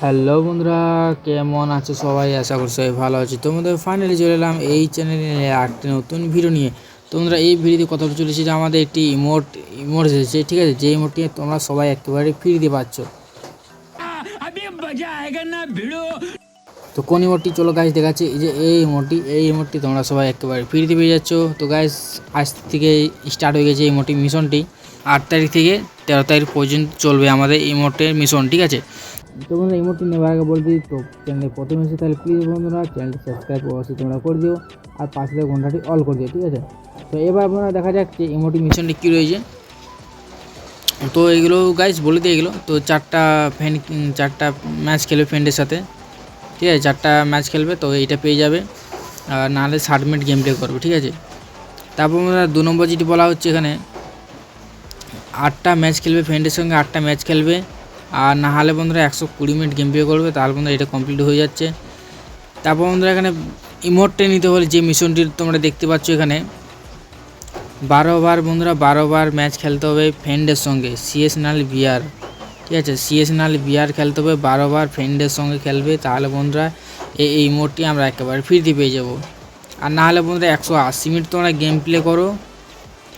Hello বন্ধুরা, কেমন আছো সবাই? আশা করছি সবাই ভালো আছি। তোমাদের ফাইনালি চলে এলাম এই চ্যানেলে একটা নতুন ভিডিও নিয়ে। তোমরা এই ভিডিওতে কথা চলেছে যে আমাদের একটি ইমোট ইমোট এসেছে, ঠিক আছে? যে ইমোটটি তোমরা সবাই একেবারে ফ্রিতে পাচ্ছ। তো কোন ইমোটটি চলো গাইজ দেখাচ্ছে। এই যে এই ইমোটটি এই ইমোটটি তোমরা সবাই একেবারে ফ্রিতে পেয়ে যাচ্ছ। তো গাইজ আজ থেকে স্টার্ট হয়ে গেছে ইমোটি মিশনটি আট তারিখ থেকে তেরো তারিখ পর্যন্ত চলবে আমাদের ইমোটের মিশন ঠিক আছে? তো বন্ধুরা ইমোটটি নেওয়ার আগে বলে দিই, তো চ্যানেলে প্রথমে এসে তাহলে প্লিজ বন্ধুরা চ্যানেলটি সাবস্ক্রাইব অবশ্যই তোমরা করে দিও, আর পাশে থেকে ঘন্টাটি অল করে দিও, ঠিক আছে? তো এবার আপনারা দেখা যাক যে ইমোটি মিশনটি কী রয়েছে। তো এগুলো গাইজ বলে দিয়ে এগুলো, তো চারটা ফ্যান চারটা ম্যাচ খেলবে ফ্রেন্ডের সাথে, ঠিক আছে? চারটা ম্যাচ খেলবে, তো এইটা পেয়ে যাবে, আর নাহলে ষাট মিনিট গেম করবে, ঠিক আছে? তারপর দু নম্বর যেটি বলা হচ্ছে এখানে, আটটা ম্যাচ খেলবে ফ্রেন্ডের সঙ্গে, আটটা ম্যাচ খেলবে আর না হলে বন্ধুরা একশো কুড়ি মিনিট গেম প্লে করবে, তাহলে বন্ধুরা এটা কমপ্লিট হয়ে যাচ্ছে। তারপর বন্ধুরা এখানে ইমোটটা নিতে হলে যে মিশনটি তোমরা দেখতে পাচ্ছ এখানে বারো বার বন্ধুরা বারো বার ম্যাচ খেলতে হবে ফ্রেন্ডের সঙ্গে সিএস নাল বিয়ার ঠিক আছে? সিএস নাল বিয়ার খেলতে হবে বারো বার ফ্রেন্ডের সঙ্গে খেলবে, তাহলে বন্ধুরা এই এই আমরা একেবারে ফ্রিতে পেয়ে যাব। আর না হলে বন্ধুরা একশো আশি মিনিট তোমরা গেম প্লে করো,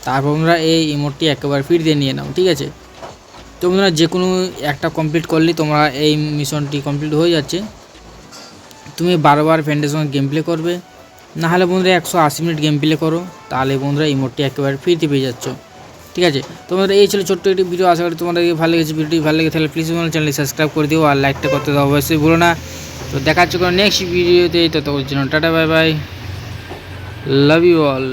তারপর বন্ধুরা এই ইমোটটি একেবারে ফ্রিতে নিয়ে নাও, ঠিক আছে? তো বন্ধুরা, যে কোনো একটা কমপ্লিট করলেই তোমরা এই মিশনটি কমপ্লিট হয়ে যাচ্ছে। তুমি বারবার ফ্রেন্ডের সঙ্গে গেম প্লে করবে। না হলে বন্ধুরা, একশো আশি মিনিট গেম প্লে করো। তাহলে বন্ধুরা, এই মোডটি একেবারে ফ্রিতে পেয়ে যাচ্ছ। ঠিক আছে? তোমাদের এই ছিল ছোট্ট একটি ভিডিও আশা করি তোমাদের ভালো লেগেছে ভিডিওটি। ভালো লেগে তাহলে প্লিজ আমার চ্যানেল সাবস্ক্রাইব করে দিও। আর লাইকটা করতে দাও অবশ্যই ভুলো না। তো দেখা কোনো নেক্সট ভিডিওতে ততক্ষণ জন্য tata bye bye love you all